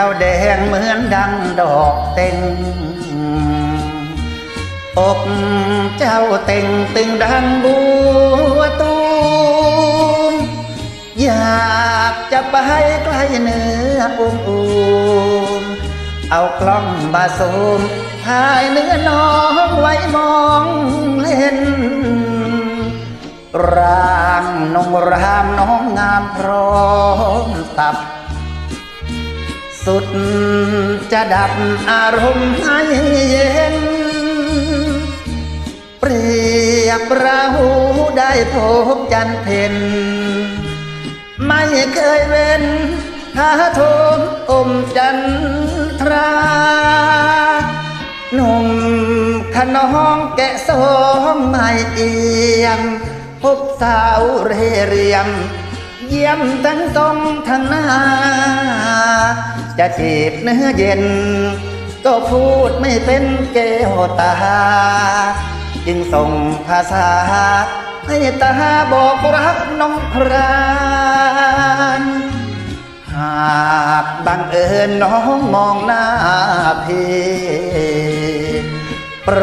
จ้าแดงเหมือนดังดอกเต็งอกเจ้าเต่งตึงดังบัวตูมอยากจะไปใกล้เนื้ออุ้มอูมเอากล้องบาซูมถ่ายเนื้อน้องไว้มองเล่น ร่างนงรามน้องงามพร้อมตับ สุดจะดับอารมณ์ให้เย็น เปรียบเราได้พบจันทร์เพ็ญไม่เคยเว้นท้าโทมอมจันทราหนุ่มขนองแกะสองไม่เอียมพบสาวเรเรียม เยี่ยมทั้งตรงทั้งหน้า จะจีบเนื้อเย็น ก็พูดไม่เป็นเกวตา จึงส่งภาษาให้ตาบอกรักน้องพรานหากบังเอิญน้องมองหน้าพี่โปร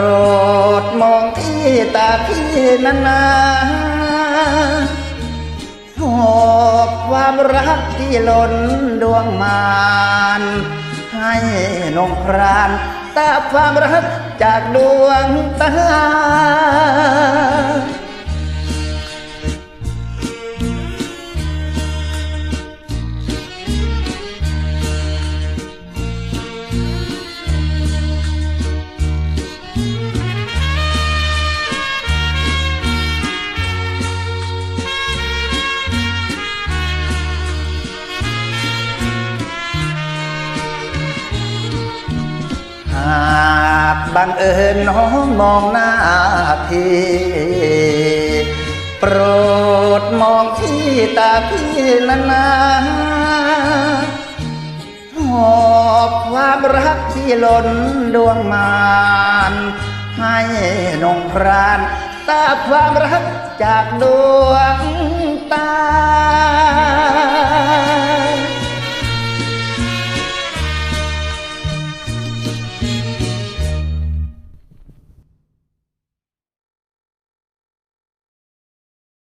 ดมองที่ตาพี่นานๆหอบความรักที่ล้นดวงมา ให้นงพรานตาความรักจากดวงตาากบังเอิญน้องมองหน้าพี่โปรดมองที่ตาพี่นานๆหอบความรักที่ล้นดวงมานให้นงพรานตาความรักจากดวงตา